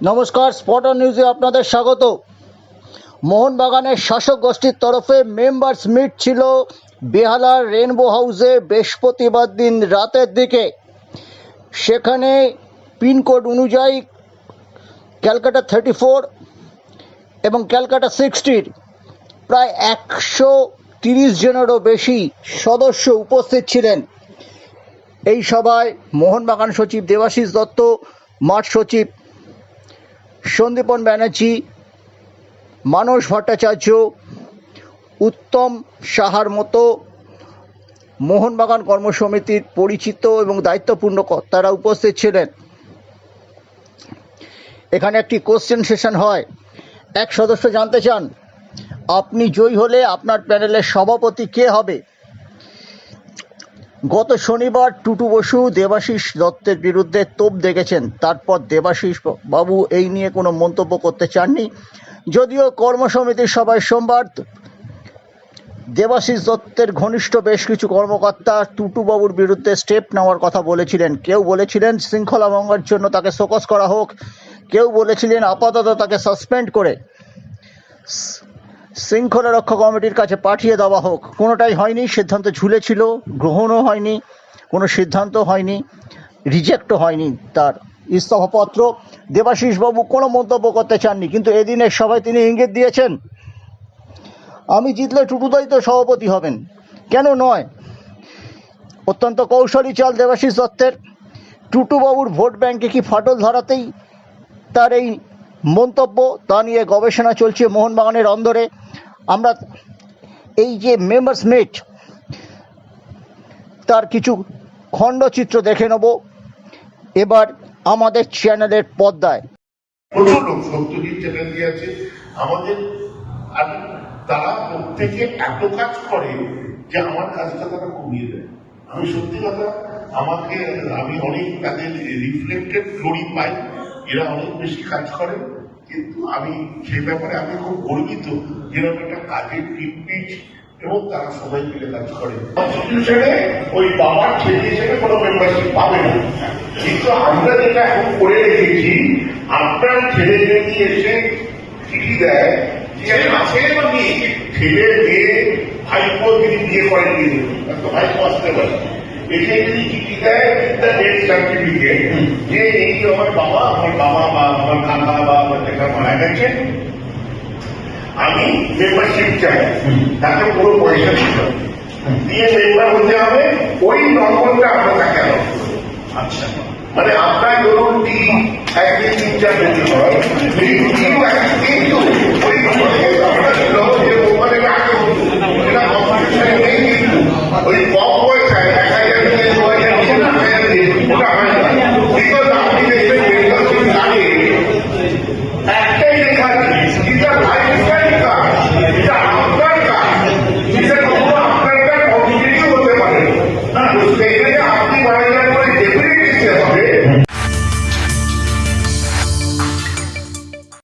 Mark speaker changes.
Speaker 1: নমস্কার স্পটার নিউজে আপনাদের স্বাগত। মোহনবাগানের শাসক গোষ্ঠীর তরফে মেম্বার্স মিট ছিল বেহালার রেনবো হাউসে বৃহস্পতিবার দিন রাতের দিকে। সেখানে পিনকোড অনুযায়ী ক্যালকাটা থার্টি ফোর এবং ক্যালকাটা সিক্সটির প্রায় একশো তিরিশ জনেরও বেশি সদস্য উপস্থিত ছিলেন। এই সভায় মোহনবাগান সচিব দেবাশিস দত্ত, মাঠ সচিব সন্দীপন ব্যানার্জি, মানস ভট্টাচার্য, উত্তম সাহার মতো মোহনবাগান কর্মসমিতির পরিচিত এবং দায়িত্বপূর্ণ কর্তারা উপস্থিত ছিলেন। এখানে একটি কোশ্চেন সেশন হয়। এক সদস্য জানতে চান, আপনি জয়ী হলে আপনার প্যানেলের সভাপতি কে হবে? গত শনিবার টুটু বসু দেবাশিস দত্তের বিরুদ্ধে তোপ দেখেছেন। তারপর দেবাশিস বাবু এই নিয়ে কোনো মন্তব্য করতে চাননি। যদিও কর্মসমিতির সভায় সোমবার দেবাশিস দত্তের ঘনিষ্ঠ বেশ কিছু কর্মকর্তা টুটুবাবুর বিরুদ্ধে স্টেপ নেওয়ার কথা বলেছিলেন। কেউ বলেছিলেন শৃঙ্খলা ভঙ্গের জন্য তাকে শোকস করা হোক। কেউ বলেছিলেন আপাতত তাকে সাসপেন্ড করে। শৃঙ্খলা রক্ষা কমিটির কাছে পাঠিয়ে দেওয়া হোক। কোনোটাই হয়নি, সিদ্ধান্ত ঝুলেছিল, গ্রহণও হয়নি, কোনো সিদ্ধান্ত হয়নি, রিজেক্টও হয়নি তার ইস্তফাপত্র। দেবাশিসবাবু কোনো মন্তব্য করতে চাননি, কিন্তু এদিনের সভায় তিনি ইঙ্গিত দিয়েছেন, আমি জিতলে টুটুদাই তো সভাপতি হবেন। কেন নয়? অত্যন্ত কৌশলী চাল দেবাশিস দত্তের। টুটুবাবুর ভোট ব্যাংকে কি ফাটল ধরাতেই তার এই মন্তব্য তা নিয়ে গবেষণা চলছে মোহনবাগানের অন্দরে। আমরা এই যে মেম্বার্স মিট তার কিছু খণ্ডচিত্র দেখে নেব। এবার আমাদের চ্যানেলের পর্দায়।
Speaker 2: তারা প্রত্যেকে এত কাজ করে যে আমার কাজটা তারা কমিয়ে দেয়। আমি সত্যি কথা, আমাকে, আমি অনেক তাদের রিফ্লেক্টেড গ্লোরি পাই। এরা অনেক বেশি কাজ করে। কিন্তু আমি সেই ব্যাপারে আমি খুব গর্বিত যেরকম একটা কাজের টিম পিচ এবং তারা সবাই মিলে কাজ করে। কনস্টিটিউশনে ওই বাবার ছেলে হিসেবে কোনো মেম্বারশিপ পাবে না। কিন্তু আমরা যেটা এখন করে রেখেছি আপনার ছেলে যদি এসে চিঠি দেয় যে আছে বা নেই ছেলে মেয়ে ভাইপো যদি বিয়ে করেন কিন্তু ভাইপো আসতে পারে। এসে যদি চিঠি দেয় দ্য ডেথ সার্টিফিকেট যে এই আমার বাবা আমার বাবা বা আমার কাকা বা আমার দেখা মারা গেছে আমি মেম্বারশিপ চাই তাকে পুরো পয়সা দিতে হবে দিয়ে মেম্বার হতে হবে ওই নম্বরটা আপনাকে কেন
Speaker 3: আচ্ছা।
Speaker 2: মানে আপনার ধরুন টিম একদিন তিন চার দিন হয়। কিন্তু ওই